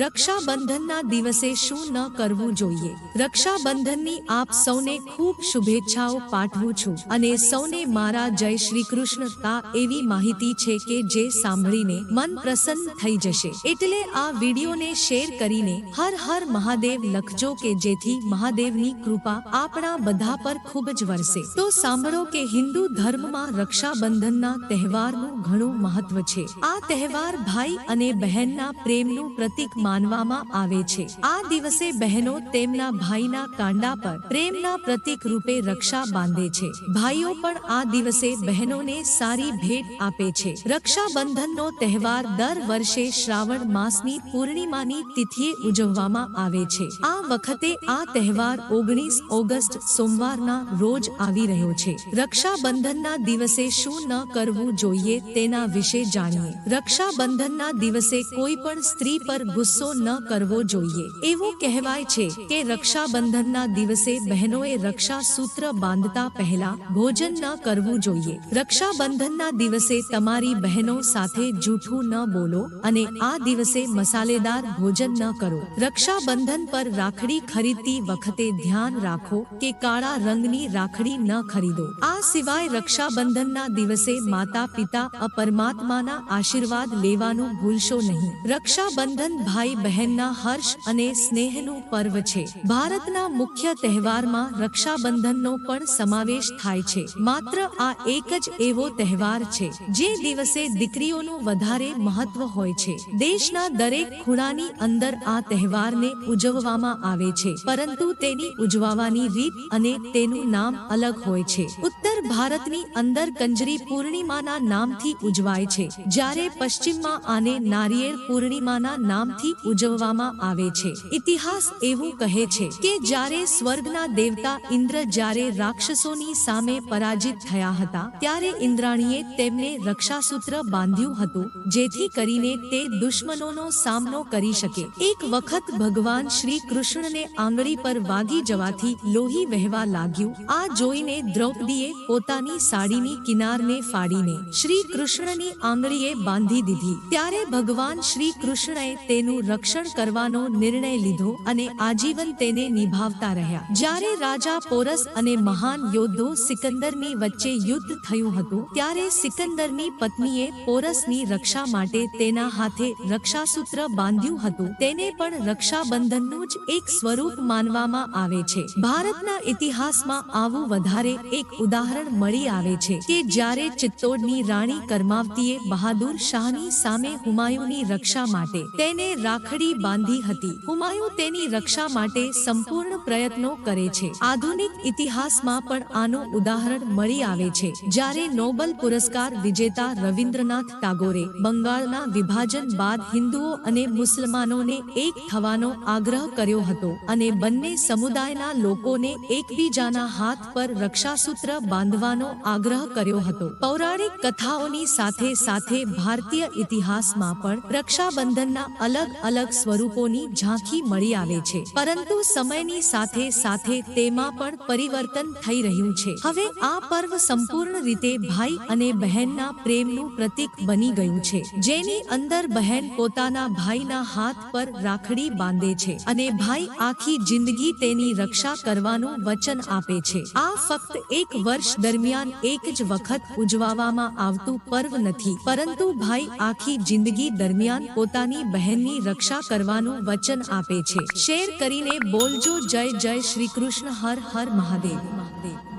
રક્ષાબંધનના દિવસે શું ન કરવું જોઈએ? રક્ષાબંધનની આપ સૌને ખૂબ શુભેચ્છાઓ પાઠવું છું અને સૌને મારા જય શ્રી કૃષ્ણ આ એવી માહિતી છે કે જે સાંભળીને મન પ્રસન્ન થઈ જશે. એટલે આ વિડીયોને શેર કરીને હર હર મહાદેવ લખજો કે જેથી મહાદેવની કૃપા આપણા બધા પર ખૂબ જ વરસે. તો સાંભળો કે હિન્દુ ધર્મમાં રક્ષાબંધનના તહેવારનું ઘણું મહત્વ છે. આ તહેવાર ભાઈ અને બહેનના પ્રેમનું પ્રતીક માનવામાં આવે છે. આ દિવસે બહેનો તેમના ભાઈના કાંડા પર પ્રેમના પ્રતીક રૂપે રક્ષા બાંધે છે. ભાઈઓ પણ આ દિવસે બહેનોને સારી ભેટ આપે છે. રક્ષાબંધનનો તહેવાર દર વર્ષે શ્રાવણ માસની પૂર્ણિમાની તિથિએ ઉજવવામાં આવે છે. આ વખતે આ તહેવાર ઓગણીસ ઓગસ્ટ સોમવારના રોજ આવી રહ્યો છે. રક્ષાબંધનના દિવસે શું ન કરવું જોઈએ તેના વિશે જાણીએ. રક્ષાબંધનના દિવસે કોઈ પણ સ્ત્રી પર ગુસ્સો ન કરવો જોઈએ. એવું કહેવાય છે કે રક્ષાબંધનના દિવસે બહેનોએ રક્ષા સૂત્ર બાંધતા પહેલા ભોજન ન કરવું જોઈએ. રક્ષાબંધનના દિવસે તમારી બહેનો સાથે જૂઠું ન બોલો અને આ દિવસે મસાલેદાર ભોજન ન કરો. રક્ષાબંધન પર રાખડી ખરીદતી વખતે ધ્યાન રાખો કે કાળા રંગની રાખડી ન ખરીદો. આ સિવાય રક્ષાબંધનના દિવસે માતા પિતા અપરમાત્માના આશીર્વાદ લેવાનું ભૂલશો નહીં. રક્ષાબંધન ભાઈ બહેનના હર્ષ અને સ્નેહનું પર્વ છે. ભારતના મુખ્ય તહેવારમાં રક્ષાબંધનનો પણ સમાવેશ થાય છે. માત્ર આ એક જ એવો તહેવાર છે, જે દિવસે દીકરીઓનું વધારે મહત્વ હોય છે. દેશના દરેક ખૂણાની અંદર આ તહેવારને ઉજવવામાં આવે છે, પરંતુ તેની ઉજવવાની રીત અને તેનું નામ અલગ હોય છે. ઉત્તર ભારતની અંદર કંજરી પૂર્ણિમાના નામથી ઉજવાય છે. જ્યારે પશ્ચિમમાં આને નારિયેળ પૂર્ણિમાના નામથી ઉજવવામાં આવે છે. ઇતિહાસ એવું કહે છે કે જ્યારે સ્વર્ગના દેવતા ઇન્દ્ર જ્યારે રાક્ષસોની સામે પરાજિત થયા હતા, ત્યારે ઇન્દ્રાણીએ તેમને રક્ષાસૂત્ર બાંધ્યું હતું, જેથી કરીને તે દુશ્મનોનો સામનો કરી શકે. એક વખત ભગવાન શ્રી કૃષ્ણને આંગળી પર વાગી જવાથી લોહી વહેવા લાગ્યું. આ જોઈને દ્રૌપદીએ પોતાની સાડીની કિનારને ફાડીને શ્રી કૃષ્ણની આંગળીએ બાંધી દીધી. ત્યારે ભગવાન શ્રી કૃષ્ણએ તેનું રક્ષણ કરવાનો નિર્ણય લીધો અને આજીવન તેને નિભાવતા રહ્યા. જ્યારે રાજા પોરસ અને મહાન યોદ્ધો સિકંદરની વચ્ચે યુદ્ધ થયું હતું, ત્યારે સિકંદરની પત્નીએ પોરસની રક્ષા માટે તેના હાથે રક્ષાસૂત્ર બાંધ્યું હતું. તેને પણ રક્ષાબંધનનું જ એક સ્વરૂપ માનવામાં આવે છે. ભારતના ઇતિહાસમાં આવું વધારે એક ઉદાહરણ મળી આવે છે કે જ્યારે ચિત્તોડની રાણી કરમાવતીએ બહાદુર શાહની સામે હુમાયુની રક્ષા માટે તેને રાખડી બાંધી હતી. હુમાયુ તેની રક્ષા માટે સંપૂર્ણ પ્રયત્નો કરે છે. આધુનિક ઇતિહાસમાં પણ આનું ઉદાહરણ મળી આવે છે. જ્યારે નોબલ પુરસ્કાર વિજેતા રવિન્દ્રનાથ ટાગોરે બંગાળના વિભાજન બાદ હિન્દુઓ અને મુસલમાનોને એક થવાનો આગ્રહ કર્યો હતો અને બંને સમુદાયના લોકોને એકબીજાના હાથ પર રક્ષાસૂત્ર બાંધવાનો આગ્રહ કર્યો હતો. પૌરાણિક કથાઓની સાથે સાથે ભારતીય ઇતિહાસમાં પણ રક્ષાબંધનના અલગ સ્વરૂપોની ઝાંખી મળી આવે છે. પરંતુ સમયની સાથે સાથે તેમાં પણ પરિવર્તન થઈ રહ્યું છે. હવે આ પર્વ સંપૂર્ણ રીતે ભાઈ અને બહેનના પ્રેમનું પ્રતીક બની ગયું છે, જેની અંદર બહેન પોતાના ભાઈના હાથ પર રાખડી બાંધે છે અને ભાઈ આખી જિંદગી તેની રક્ષા કરવાનું વચન આપે છે. આ ફક્ત એક વર્ષ દરમિયાન એક જ વખત ઉજવવામાં આવતું પર્વ નથી, પરંતુ ભાઈ આખી જિંદગી દરમિયાન પોતાની બહેનની રક્ષા કરવાનું વચન આપે છે. શેર કરીને બોલજો જય જય શ્રી કૃષ્ણ, હર હર મહાદેવ મહાદેવ.